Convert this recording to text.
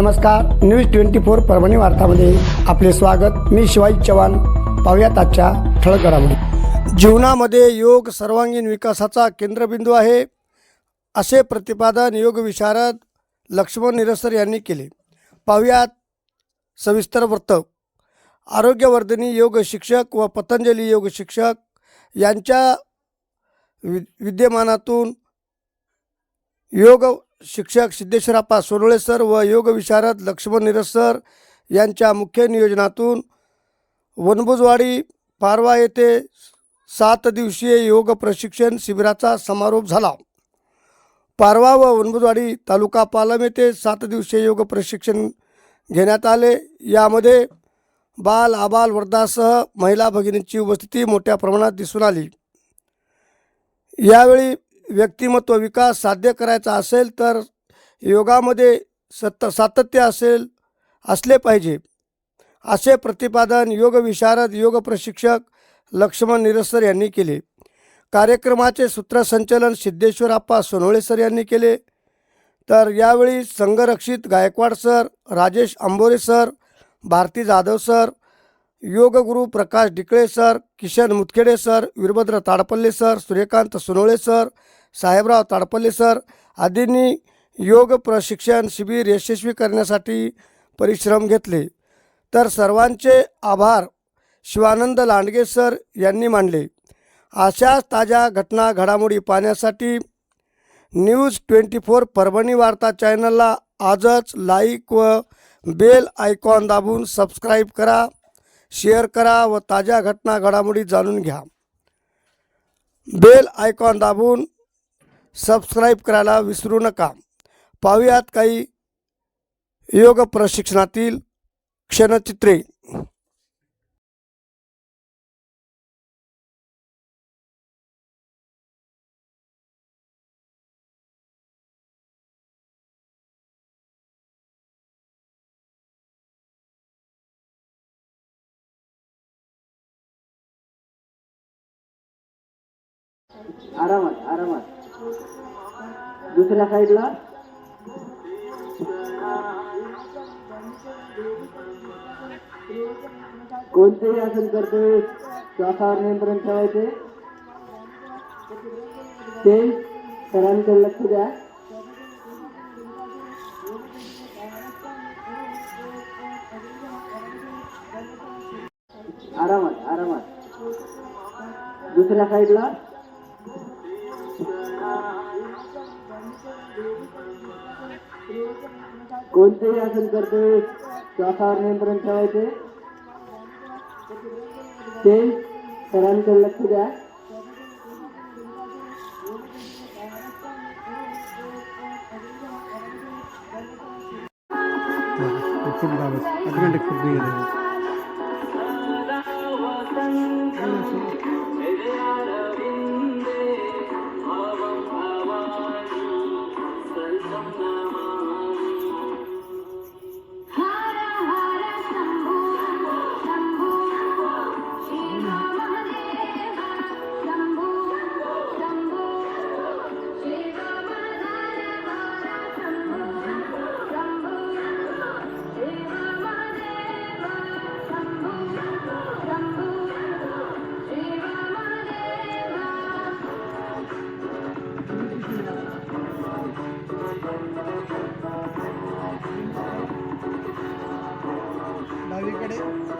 नमस्कार news twenty four Parbhani वार्तामध्ये आपले स्वागत. मी शिवाजी चव्हाण. पाहुयात आजच्या ठळक घडामोडी. जीवनामध्ये योग सर्वांगीण विकासाचा केंद्रबिंदू आहे असे प्रतिपादन योग विशारद लक्ष्मण निरसर यांनी केले. पाहुयात सविस्तर वृत्त. आरोग्यवर्धनी योग शिक्षक व पतंजली योग शिक्षक यांच्या वि विद्यमानातून योग शिक्षक सिद्धेश्वराप्पा सोनोळे सर व योग विशारद लक्ष्मण निरस सर यांच्या मुख्य नियोजनातून वनभुजवाडी पारवा येथे सात दिवसीय योग प्रशिक्षण शिबिराचा समारोप झाला. पारवा व वनभुजवाडी तालुका पालम येथे सात दिवसीय योग प्रशिक्षण घेण्यात आले. यामध्ये बाल आबाल वर्धासह महिला भगिनींची उपस्थिती मोठ्या प्रमाणात दिसून आली. यावेळी व्यक्तिमत्व विकास साध्य करायचा असेल तर योगामध्ये सत सातत्य असेल असले पाहिजे. असे प्रतिपादन योग विशारद योग प्रशिक्षक लक्ष्मण निरसर यांनी केले. कार्यक्रमाचे सूत्रसंचलन सिद्धेश्वर आप्पा सोनोळे सर यांनी केले. तर यावेळी Sangharakshit Gaikwad sir Rajesh Ambore sir Bharati Jadhav sir योगगुरू Prakash Dikale sir Kishan Mutkhede sir Veerabhadra Tadpalle sir Suryakant Sonole sir Sahebrao Tadpalle sir आदींनी योग प्रशिक्षण शिबिर यशस्वी करण्यासाठी परिश्रम घेतले. तर सर्वांचे आभार शिवानंद लांडगे सर यांनी मानले. अशाच ताज्या घटना घडामोडी पाहण्यासाठी न्यूज ट्वेंटी फोर परभणी वार्ता चॅनलला आजच लाईक व बेल आयकॉन दाबून सबस्क्राईब करा शेअर करा व ताज्या घटना घडामोडी जाणून घ्या. बेल आयकॉन दाबून सबस्क्राईब करायला विसरू नका. पाहूयात काही योग प्रशिक्षणातील क्षणचित्रे. आरामात आरामात. दुसऱ्या साईडला? कोणतेही आसन करते श्वासावर नियंत्रण ठेवायचे. ते सरांकडे लक्ष द्या. आरामात आरामात. दुसऱ्या साईडला? कोणतेही आसन करतोय श्वासावर नियंत्रण ठेवायचे ते सरांकडे लक्ष द्या हर Friday.